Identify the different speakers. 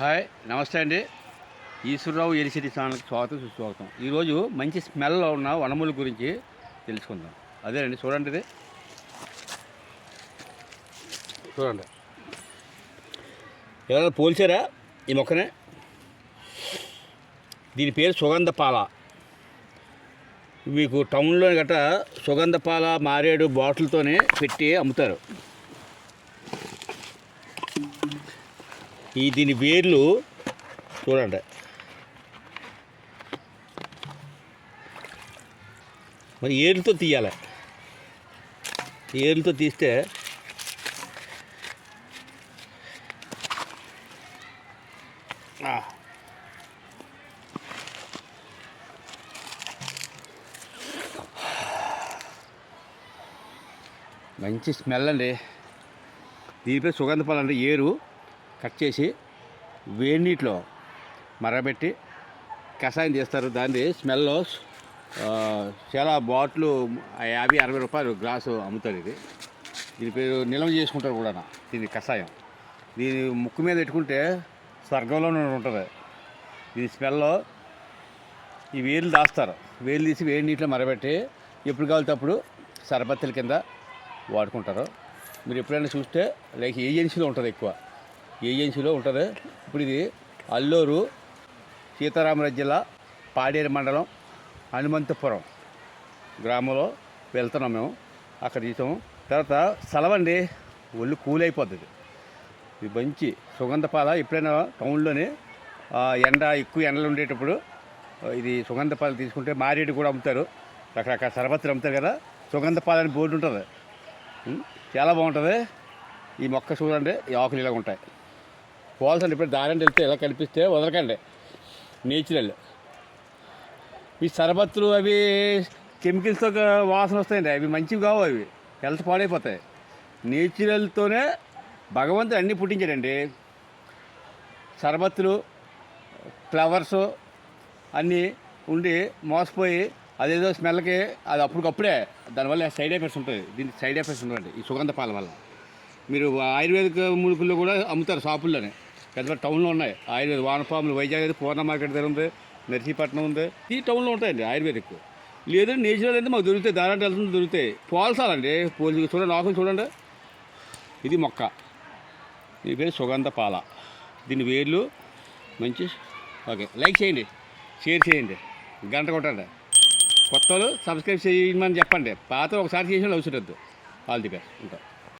Speaker 1: Hi నమస్తే అండి. ఈశ్వరరావు ఎలిసిటీ ఛానల్కి స్వాగతం సుస్వాగతం. ఈరోజు మంచి స్మెల్లో ఉన్న వనముల గురించి తెలుసుకుందాం. అదేనండి చూడండి ఇది. చూడండి. ఎవరైనా పోల్చారా ఈ మొక్కనే? దీని పేరు సుగంధ పాల మీకు టౌన్లో గట్ట సుగంధ పాల మారేడు బాటిల్తోనే పెట్టి అమ్ముతారు. ఈ దీని వేర్లు చూడండి. మరి ఏర్లతో తీయాలి. ఏర్లతో తీస్తే మంచి స్మెల్ అండి. దీనిపై సుగంధ పాలు అంటే ఏరు. కట్ చేసి వేడి నీటిలో మరబెట్టి కషాయం చేస్తారు. దాన్ని స్మెల్ చాలా బాటిల్ యాభై అరవై రూపాయలు గ్లాసు అమ్ముతారు ఇది. దీని పేరు నిల్వ చేసుకుంటారు కూడా దీని కషాయం. దీని ముక్కు మీద పెట్టుకుంటే స్వర్గంలోనే ఉంటుంది. దీని స్మెల్లో ఈ వేలు దాస్తారు. వేలు తీసి వేడి నీటిలో మరబెట్టి ఎప్పుడు కావాలితే అప్పుడు సరబత్తుల కింద వాడుకుంటారు. మీరు ఎప్పుడైనా చూస్తే లైక్ ఏజెన్సీలో ఉంటుంది ఎక్కువ. ఏజెన్సీలో ఉంటుంది. ఇప్పుడు ఇది అల్లూరు సీతారామరాజు జిల్లా పాడేరు మండలం హనుమంతపురం గ్రామంలో వెళ్తున్నాం మేము. అక్కడ తీసాము. తర్వాత సెలవండి ఒళ్ళు కూల్ అయిపోతుంది. ఇది మంచి సుగంధపాల ఎప్పుడైనా టౌన్లోనే ఆ, ఎండ ఎక్కువ ఎండలు ఉండేటప్పుడు ఇది సుగంధపాలు తీసుకుంటే మారేడు కూడా అమ్ముతారు. రకరకాల సరబత్తులు అమ్ముతారు కదా. సుగంధపాలు అని బోర్డు ఉంటుంది. చాలా బాగుంటుంది. ఈ మొక్క చూడండి ఈ ఆకులు ఇలాగ ఉంటాయి. పోల్సండి ఇప్పుడు దారిని వెళ్తే ఇలా కనిపిస్తే వదలకండి. నేచురల్. ఈ సరబత్తులు అవి కెమికల్స్తో వాసన వస్తాయండి. అవి మంచివి కావు అవి. హెల్త్ పాడైపోతాయి. నేచురల్తోనే భగవంతుడు అన్నీ పుట్టించాడండి. సరబత్తులు ఫ్లవర్స్ అన్నీ ఉండి మోసపోయి అదేదో స్మెల్కి అది అప్పటికప్పుడే దానివల్ల సైడ్ ఎఫెక్ట్స్ ఉంటుంది దీనికి సైడ్ ఎఫెక్ట్స్ ఉంటాయండి ఈ సుగంధ పాల వల్ల మీరు ఆయుర్వేదిక ములుకుల్లో కూడా అమ్ముతారు షాపుల్లోనే. పెద్ద టౌన్లో ఉన్నాయి. ఆయుర్వేద వానపాములు వైజాగ్ అయితే పూర్ణ మార్కెట్ దగ్గర ఉంది నర్సీపట్నం ఉంది. ఈ టౌన్లో ఉంటాయండి ఆయుర్వేదిక్. లేదంటే నేచురల్ అయితే మాకు దొరుకుతాయి దారాంటి వెళ్తుంది దొరుకుతాయి. పోల్సాలండి పోల్చి చూడండి ఆకులు చూడండి. ఇది మొక్క. దీని పేరు సుగంధ పాల. దీని వేర్లు మంచి ఓకే లైక్ చేయండి షేర్ చేయండి గంట కొట్టండి. కొత్త వాళ్ళు సబ్స్క్రైబ్ చేయమని చెప్పండి. పాత ఒకసారి చేసిన అవసరం వద్దు ఆల్ ది బెస్ట్ ఉంటాం